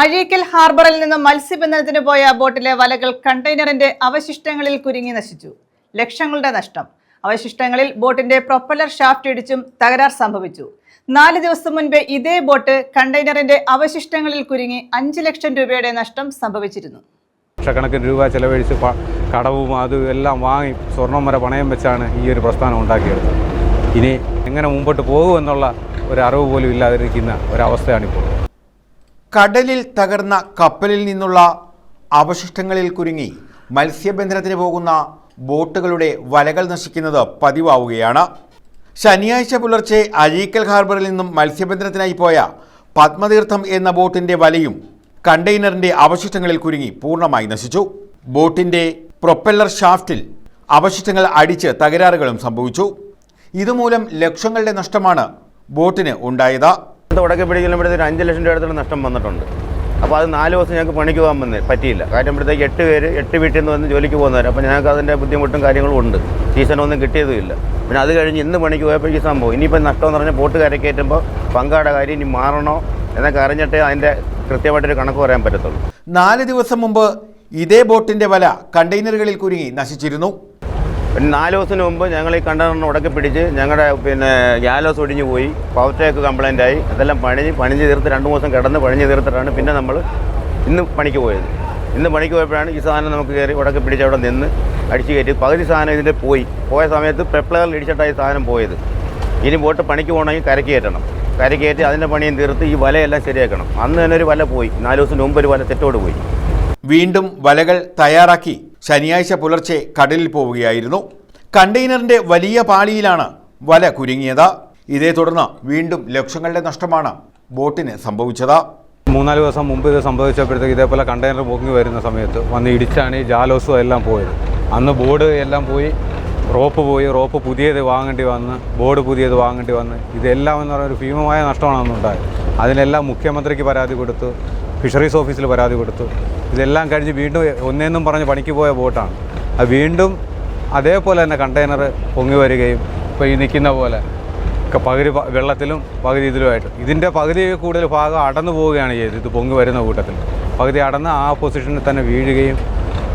അഴീക്കൽ ഹാർബറിൽ നിന്നും മത്സ്യബന്ധനത്തിന് പോയ ബോട്ടിലെ വലകൾ കണ്ടെയ്നറിന്റെ അവശിഷ്ടങ്ങളിൽ കുരുങ്ങി നശിച്ചു. ലക്ഷങ്ങളുടെ നഷ്ടം. അവശിഷ്ടങ്ങളിൽ ബോട്ടിന്റെ പ്രൊപ്പലർ ഷാഫ്റ്റ് ഇടിച്ചും തകരാർ സംഭവിച്ചു. നാല് ദിവസം മുൻപ് ഇതേ ബോട്ട് കണ്ടെയ്നറിന്റെ അവശിഷ്ടങ്ങളിൽ കുരുങ്ങി അഞ്ച് ലക്ഷം രൂപയുടെ നഷ്ടം സംഭവിച്ചിരുന്നു. ലക്ഷക്കണക്കിന് രൂപ ചെലവഴിച്ച് കടവും അതും എല്ലാം വാങ്ങി സ്വർണം വരെ പണയം വെച്ചാണ് ഈ ഒരു പ്രസ്ഥാനം ഉണ്ടാക്കിയെടുത്തത് ഇനി എങ്ങനെ മുമ്പോട്ട് പോകുമെന്നുള്ള ഒരു അറിവ് പോലും ഇല്ലാതിരിക്കുന്ന ഒരവസ്ഥയാണിപ്പോൾ. കടലിൽ തകർന്ന കപ്പലിൽ നിന്നുള്ള അവശിഷ്ടങ്ങളിൽ കുരുങ്ങി മത്സ്യബന്ധനത്തിന് പോകുന്ന ബോട്ടുകളുടെ വലകൾ നശിക്കുന്നത് പതിവാവുകയാണ്. ശനിയാഴ്ച പുലർച്ചെ അഴീക്കൽ ഹാർബറിൽ നിന്നും മത്സ്യബന്ധനത്തിനായി പോയ പത്മതീർത്ഥം എന്ന ബോട്ടിന്റെ വലയും കണ്ടെയ്നറിന്റെ അവശിഷ്ടങ്ങളിൽ കുരുങ്ങി പൂർണമായി നശിച്ചു. ബോട്ടിന്റെ പ്രൊപ്പല്ലർ ഷാഫ്റ്റിൽ അവശിഷ്ടങ്ങൾ അടിച്ച് തകരാറുകളും സംഭവിച്ചു. ഇതുമൂലം ലക്ഷങ്ങളുടെ നഷ്ടമാണ് ബോട്ടിന് ഉണ്ടായത്. ഇത് ഉടക്കി പിടിക്കുമ്പോഴത്തേക്ക് അഞ്ച് ലക്ഷം രൂപ അടുത്തുള്ള നഷ്ടം വന്നിട്ടുണ്ട്. അപ്പോൾ അത് നാല് ദിവസം ഞങ്ങൾക്ക് പണിക്ക് പോകാൻ വന്നേ പറ്റിയില്ല. കാറ്റുമ്പോഴത്തേക്ക് എട്ട് പേര് എട്ട് വീട്ടിൽ നിന്ന് വന്ന് ജോലിക്ക് പോകുന്നവർ അപ്പോൾ ഞങ്ങൾക്ക് അതിന്റെ ബുദ്ധിമുട്ടും കാര്യങ്ങളും ഉണ്ട്. സീസണൊന്നും കിട്ടിയതുമില്ല. പിന്നെ അത് കഴിഞ്ഞ് ഇന്ന് പണിക്ക് പോയപ്പോഴേക്ക് സംഭവം. ഇനിയിപ്പോൾ നഷ്ടം എന്ന് പറഞ്ഞാൽ ബോട്ട് കരക്കയറ്റുമ്പോൾ പങ്കാട കാര്യം ഇനി മാറണോ എന്നൊക്കെ അറിഞ്ഞിട്ടേ അതിന്റെ കൃത്യമായിട്ടൊരു കണക്ക് പറയാൻ പറ്റത്തുള്ളൂ. നാല് ദിവസം മുമ്പ് ഇതേ ബോട്ടിന്റെ വല കണ്ടെയ്നറുകളിൽ കുരുങ്ങി. നശിച്ചിരുന്നു. നാല് ദിവസത്തിന് മുമ്പ് ഞങ്ങൾ ഈ കണ്ടെയ്നറിന് ഉടക്കി പിടിച്ച് ഞങ്ങളുടെ പിന്നെ ഗ്യാലോസ് ഒടിഞ്ഞു പോയി പവർ ടേക്ക് കംപ്ലൈന്റ് ആയി. അതെല്ലാം പണിഞ്ഞ് പണിഞ്ഞ് തീർത്ത് രണ്ട് ദിവസം കിടന്ന് പണിഞ്ഞ് തീർത്തിട്ടാണ് പിന്നെ നമ്മൾ ഇന്ന് പണിക്ക് പോയത്. ഇന്ന് പണിക്ക് പോയപ്പോഴാണ് ഈ സാധനം നമുക്ക് കയറി ഉടക്കി പിടിച്ച് അവിടെ നിന്ന് അടിച്ച് കയറ്റി. പകുതി സാധനം ഇതിന്റെ പോയി. പോയ സമയത്ത് പെപ്ലറിൽ ഇടിച്ചിട്ടാണ് ഈ സാധനം പോയത്. ഇനി ബോട്ട് പണിക്ക് പോകണമെങ്കിൽ കരക്ക് കയറ്റണം. കരക്ക് കയറ്റി അതിന്റെ പണിയും തീർത്ത് ഈ വലയെല്ലാം ശരിയാക്കണം. അന്ന് തന്നെ ഒരു വല പോയി. നാല് ദിവസം മുമ്പ് ഒരു വല തെറ്റോട് പോയി. വീണ്ടും വലകൾ തയ്യാറാക്കി ശനിയാഴ്ച പുലർച്ചെ കടലിൽ പോവുകയായിരുന്നു. കണ്ടെയ്നറിന്റെ വലിയ പാളിയിലാണ് വല കുരുങ്ങിയത്. ഇതേ തുടർന്ന് വീണ്ടും ലക്ഷങ്ങളുടെ നഷ്ടമാണ് ബോട്ടിന് സംഭവിച്ചത്. മൂന്നാൽ ദിവസം മുമ്പ് ഇത് സംഭവിച്ചപ്പോഴത്തേക്ക് ഇതേപോലെ കണ്ടെയ്നർ പൊങ്ങി വരുന്ന സമയത്ത് വന്ന് ഇടിച്ചാണ് ഈ ജാലോസും എല്ലാം പോയത്. അന്ന് ബോർഡ് എല്ലാം പോയി റോപ്പ് പോയി റോപ്പ് പുതിയത് വാങ്ങേണ്ടി വന്ന് ബോർഡ് പുതിയത് വാങ്ങേണ്ടി വന്ന്. ഇതെല്ലാം എന്ന് പറയുന്ന ഒരു ഭീമമായ നഷ്ടമാണ് അന്നുണ്ടായത്. അതിനെല്ലാം മുഖ്യമന്ത്രിക്ക് പരാതി കൊടുത്തു ഫിഷറീസ് ഓഫീസിൽ പരാതി കൊടുത്തു. ഇതെല്ലാം കഴിഞ്ഞ് വീണ്ടും ഒന്നേന്നും പറഞ്ഞ് പണിക്ക് പോയ ബോട്ടാണ്. അത് വീണ്ടും അതേപോലെ തന്നെ കണ്ടെയ്നർ പൊങ്ങി വരികയും ഇപ്പോൾ ഈ നിൽക്കുന്ന പോലെ ഒക്കെ പകുതി വെള്ളത്തിലും പകുതി ഇതിലുമായിട്ട്. ഇതിന്റെ പകുതി കൂടുതൽ ഭാഗം അടന്നു പോവുകയാണ് ചെയ്തത്. ഇത് പൊങ്ങി വരുന്ന കൂട്ടത്തിൽ. പകുതി അടന്ന് ആ പൊസിഷനിൽ തന്നെ വീഴുകയും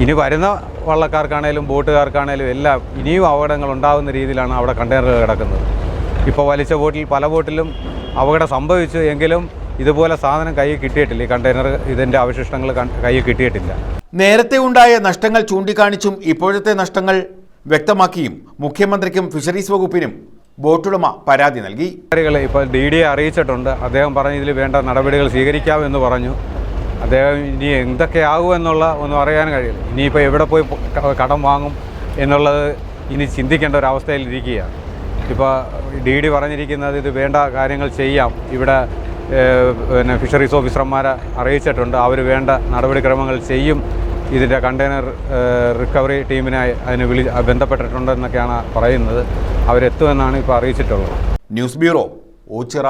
ഇനി വരുന്ന വള്ളക്കാർക്കാണേലും ബോട്ടുകാർക്കാണേലും എല്ലാം ഇനിയും അപകടങ്ങൾ ഉണ്ടാകുന്ന രീതിയിലാണ് അവിടെ കണ്ടെയ്നറുകൾ കിടക്കുന്നത്. ഇപ്പോൾ വലിച്ച ബോട്ടിൽ പല ബോട്ടിലും അപകടം സംഭവിച്ചു എങ്കിലും ഇതുപോലെ സാധനം കയ്യിൽ കിട്ടിയിട്ടില്ല. ഈ കണ്ടെയ്നർ ഇതിന്റെ അവശിഷ്ടങ്ങൾ കയ്യിൽ കിട്ടിയിട്ടില്ല. നേരത്തെ ഉണ്ടായ നഷ്ടങ്ങൾ ചൂണ്ടിക്കാണിച്ചും ഇപ്പോഴത്തെ നഷ്ടങ്ങൾ വ്യക്തമാക്കിയും മുഖ്യമന്ത്രിക്കും ഫിഷറീസ് വകുപ്പിനും ബോട്ടുടമ പരാതി നൽകി. ഇപ്പോൾ ഡി ഡി അറിയിച്ചിട്ടുണ്ട്. അദ്ദേഹം പറഞ്ഞു ഇതിൽ വേണ്ട നടപടികൾ സ്വീകരിക്കാമെന്ന് പറഞ്ഞു. അദ്ദേഹം ഇനി എന്തൊക്കെയാകുമെന്നുള്ള ഒന്നും അറിയാൻ കഴിയില്ല. ഇനിയിപ്പോൾ എവിടെ പോയി കടം വാങ്ങും എന്നുള്ളത് ഇനി ചിന്തിക്കേണ്ട ഒരു അവസ്ഥയിൽ ഇരിക്കുകയാണ് ഇപ്പോൾ ഡി ഡി പറഞ്ഞിരിക്കുന്നത് ഇത് വേണ്ട കാര്യങ്ങൾ ചെയ്യാം. ഇവിടെ പിന്നെ ഫിഷറീസ് ഓഫീസർമാരെ അറിയിച്ചിട്ടുണ്ട്. അവർ വേണ്ട നടപടിക്രമങ്ങൾ ചെയ്യും. ഇതിന്റെ കണ്ടെയ്നർ റിക്കവറി ടീമിനെ അതിന് വിളി ബന്ധപ്പെട്ടിട്ടുണ്ടെന്നൊക്കെയാണ് പറയുന്നത്. അവരെത്തുമെന്നാണ് ഇപ്പോൾ അറിയിച്ചിട്ടുള്ളത്. News bureau Ochira